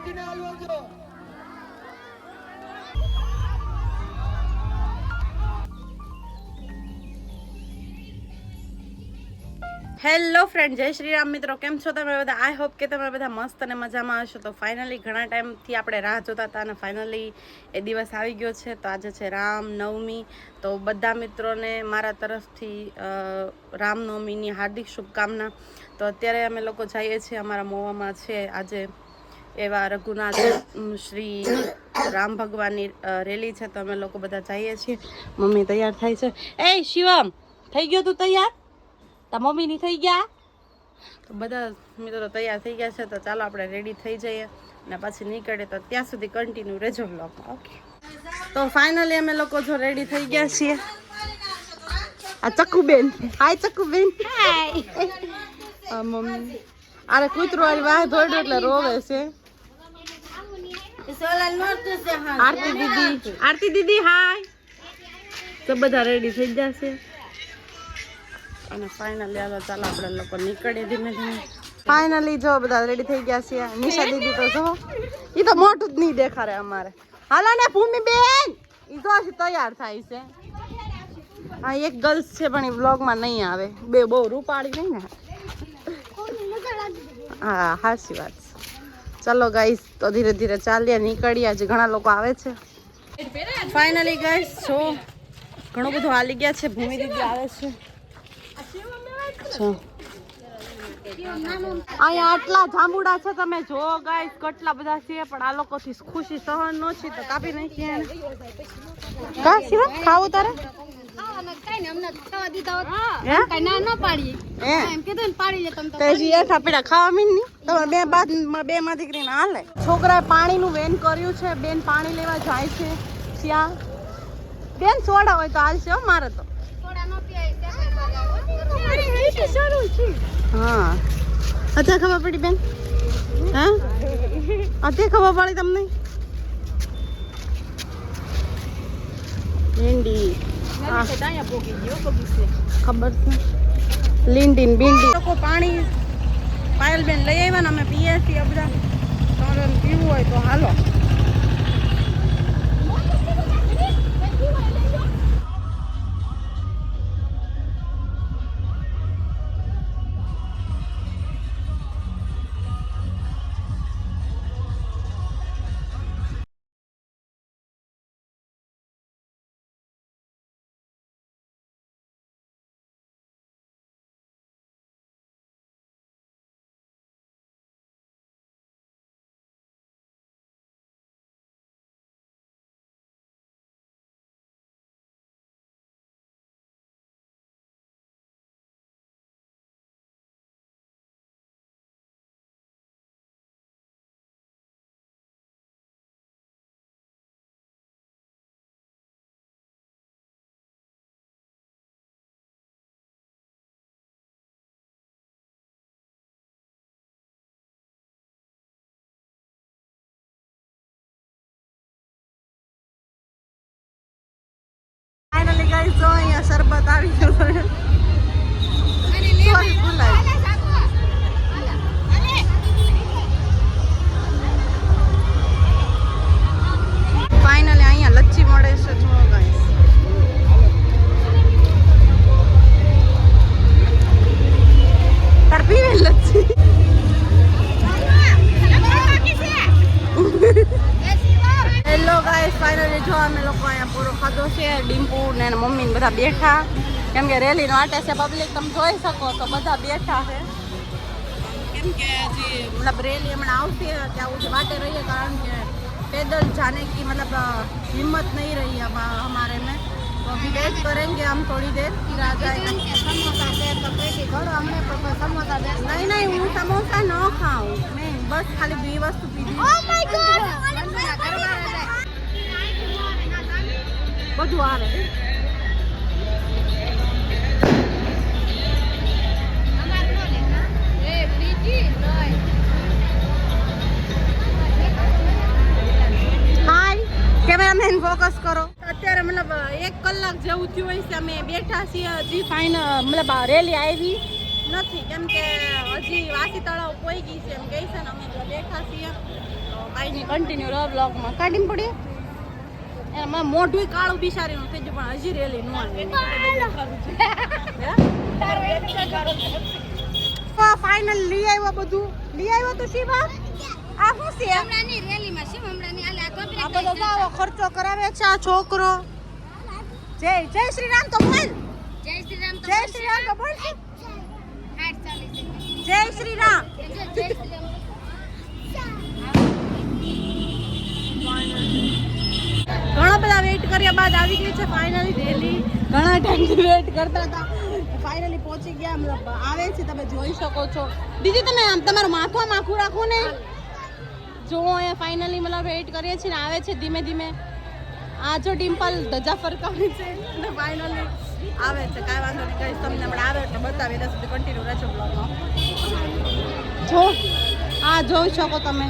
રાખીને હાલવાજો hello friend જય શ્રી રામ મિત્રો. કેમ છો તમે બધા? આઈ હોપ કે તમે બધા મસ્ત અને મજામાં હશો. તો ફાઇનલી ઘણા ટાઈમથી આપણે રાહ જોતા હતા અને ફાઇનલી એ દિવસ આવી ગયો છે. તો આજે છે રામ નવમી. તો બધા મિત્રોને મારા તરફથી રામનવમીની હાર્દિક શુભકામના. તો અત્યારે અમે લોકો જઈએ છીએ અમારા મોવામાં છે. આજે એવા રઘુનાથ શ્રી રામ ભગવાનની રેલી છે તો અમે લોકો બધા જઈએ છીએ. મમ્મી તૈયાર થાય છે. એ શિવમ થઈ ગયો તું તૈયાર? તા મમ્મીની થઈ ગયા? તો બધા મિત્રો તૈયાર થઈ ગયા છે તો ચાલો આપણે રેડી થઈ જઈએ અને પછી નીકળે તો ત્યાં સુધી કન્ટિન્યુ રહેજો બ્લોગમાં ઓકે તો ફાઇનલી અમે લોકો જો રેડી થઈ ગયા છીએ. આ ચક્કુબેન હાય ચક્કુબેન હાય. મમ્મી. અરે કૂતરો વાહ દોડ્યું એટલે રોવે છે. આરતી દીદી. આરતી દીદી હાય તો બધા રેડી થઈ જશે. અને ફાઇનલી હાલો ચાલો આપણે લોકો નીકળીએ ધીમે ધીમે. ફાઇનલી જો બધા રેડી થઈ ગયા છે. નિશા દીદી તો જો એ તો મોટું જ નહીં દેખાડે અમારે. હાલો ને ભૂમિ બેન એ તો તૈયાર થાય છે. હા એક ગર્લ્સ છે પણ એ વ્લોગમાં નહીં આવે. બે બહુ રૂપાળી નહીં ને. હા હાચી વાત છે. ચલો ગાઈસ તો ધીરે ધીરે ચાલીએ, નીકળીએ. આજે ઘણા લોકો આવે છે. ફાઇનલી ગાઈસ છો ઘણું બધું હાલી ગયા છે. ભૂમિ દીદી આવે છે. અહીંયા આટલા જાંબુડા છે તમે જો ગાઈસ કેટલા બધા છે, પણ આ લોકોથી ખુશી સહન નો છે તો કાપી નાખીએ. કા ખાવું તારે? હે. હે? તે હજી એઠા પીડા ખાવા મીનની? તમારે બે માં દીકરીને હાલે. છોકરાએ પાણીનું વેન કર્યું છે બેન પાણી લેવા જાય છે. ત્યાં બેન સોડા હોય તો હાલશે હો મારે તો. હા. અત્યારે ખબર પડી બેન? હા? અત્યારે ખબર પડી તમને? ભીંડી. ખબર છે. લીંડી ને ભીંડી લોકો પાણી પાયલ બેન લઈ આવ્યા ને અમે પીએ છીએ બધા. તમારે પીવું હોય તો હાલો. અહીંયા શરબત આવી બધા બેઠા કેમ કે રેલીનો આટે છે પબ્લિક તમે જોઈ શકો તો બધા બેઠા છે કેમ કે હજી મતલબ રેલી હમણાં આવશે ત્યાં સુધી વાટે રહીએ કારણ કે पैदल जाने की मतलब अ, हिम्मत नहीं रही अब अ, हमारे में तो अभी वेट करेंगे हम थोड़ी देर फिर आ जाएगा नहीं नहीं હું સમોસા ન ખાઉં મેં બસ ખાલી બે વસ્તુ પીધી બધું આવે કેમેરામેન ફોકસ કરો. અત્યારે મતલબ એક કલાક જેવું થયું હોય છે અમે બેઠા છીએ હજી ફાઇન મતલબ રેલી આવી નથી. કેમ કે હજી વાસી તળાવ કોઈ ગઈ છે એમ કહે છે ને અમે બેઠા છીએ. કાંઈ નહીં કન્ટિન્યુ રહો બ્લોગમાં કાઢીને પડી એને મને મોઢું કાળું બિચારીનું થઈ ગયું પણ હજી રેલી નો ફાઇનલ લઈ આવ્યો બધું? લઈ આવ્યો તો શિવા? આ શું છે? હમણાંની રેલીમાં શું હમણાંની આલે આ કોપરેટ આ બધો ગાવો ખર્ચો કરાવે છે આ છોકરો. જય જય શ્રી રામ તો બોલ. જય શ્રી રામ જય શ્રી રામ તો બોલ. હાથ ચાલે છે. જય શ્રી રામ. જય જય શ્રી રામ. ઘણા બધા વેઇટ કર્યા બાદ આવી ગઈ છે ફાઇનલી રેલી ઘણા ટાઈમથી વેઇટ કરતા હતા. ફાઇનલી પહોંચી ગયા. મતલબ આવે છે તમે જોઈ શકો છો. દીદી તમે આમ તમારું માથું માખું રાખો ને. જો અહીંયા ફાઇનલી મતલબ વેઇટ કરીએ છીએ ને આવે છે ધીમે ધીમે. આ જો ડિમ્પલ ધજા ફરકાવે છે અને ફાઇનલી આવે છે. કાંઈ વાંધો નહીં કહીશ તમને હમણાં આવે એટલે બતાવી દસ સુધી કન્ટિન્યુ રહેજો બ્લોગમાં જો આ જોઈ શકો તમે.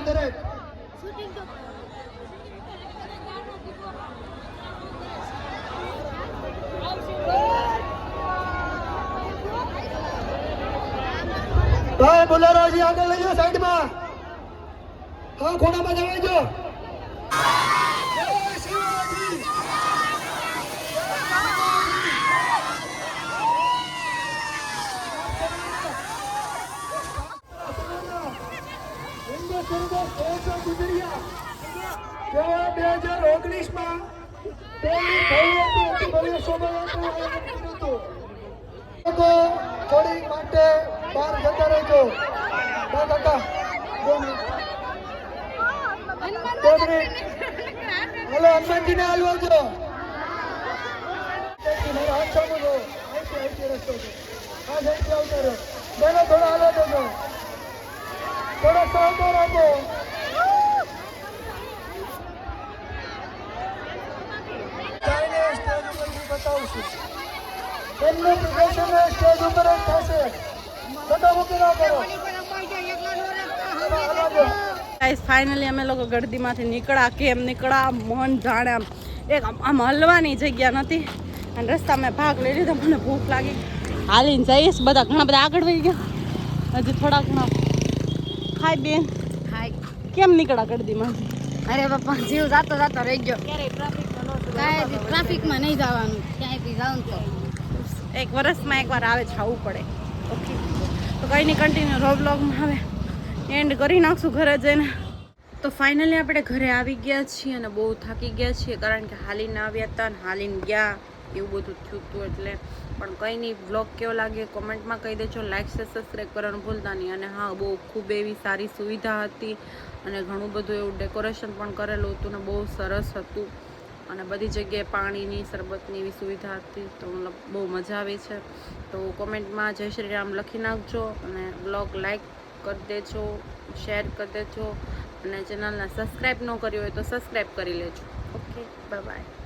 લેજો દરેક ભાઈ બોલેરો હજી આગળ લઈ જાઓ સાઈડમાં. હા ખૂણામાં જવાઈ જો. જય શિવાજી. હિન્દુ સુરદાસ ઓછો ગુજરિયા બે હજાર ઓગણીસમાં પહેલી ભવ્ય હતી અતિ ભવ્ય શોભાયાત્રા આયોજન કર્યું હતું. લોકો થોડી સામો રસ્તો આ સાઈડથી આવતા રહ્યો બેનો થોડો હાલવા દેજો. થોડો સહકાર જઈને બતાવશું પ્રદર્શન સ્ટેજ ઉપર જ થશે ધક્કામુક્કી ના કરો ફાઇનલી અમે લોકો ગળદીમાંથી નીકળ્યા. કેમ નીકળ્યા? મન જાણે આમ. એક આમ હલવાની જગ્યા નથી અને રસ્તામાં ભાગ લઈ લીધો. મને ભૂખ લાગી. હાલીને જઈશ. બધા ઘણા બધા આગળ વહી ગયા. હજી થોડા ઘણા. ખાઈ બેન કેમ નીકળ્યા ગળદીમાંથી અરે બાપા જીવ જાતો જાતો રહી ગયો. કાંઈ ટ્રાફિકમાં નહીં જવાનું. ક્યાંય બી જાઉં તો. એક વર્ષમાં એકવાર આવે છે આવવું પડે. ઓકે તો કંઈ નહીં કન્ટિન્યુ રો બ્લોગમાં આવે એન્ડ કરી નાખશું ઘરે જઈને. તો ફાઇનલી આપણે ઘરે આવી ગયા છીએ અને બહુ થાકી ગયા છીએ કારણ કે હાલીને આવ્યા હતા અને હાલીને ગયા. એવું બધું થયું હતું એટલે પણ કંઈ નહીં બ્લોગ કેવો લાગે કોમેન્ટમાં કહી દેજો. લાઇક છે સબસ્ક્રાઈબ કરવાનું ભૂલતા નહીં. અને હા, બહુ ખૂબ એવી સારી સુવિધા હતી અને ઘણું બધું એવું ડેકોરેશન પણ કરેલું હતું ને બહુ સરસ હતું. અને બધી જગ્યાએ પાણીની શરબતની એવી સુવિધા હતી તો મતલબ બહુ મજા આવી છે. તો કોમેન્ટમાં જય શ્રી રામ લખી નાખજો અને બ્લોગ લાઇક કરી દેજો શેર કરી દેજો અને ચેનલને સબસ્ક્રાઈબ ન કર્યું હોય તો સબસ્ક્રાઈબ કરી લેજો. Okay bye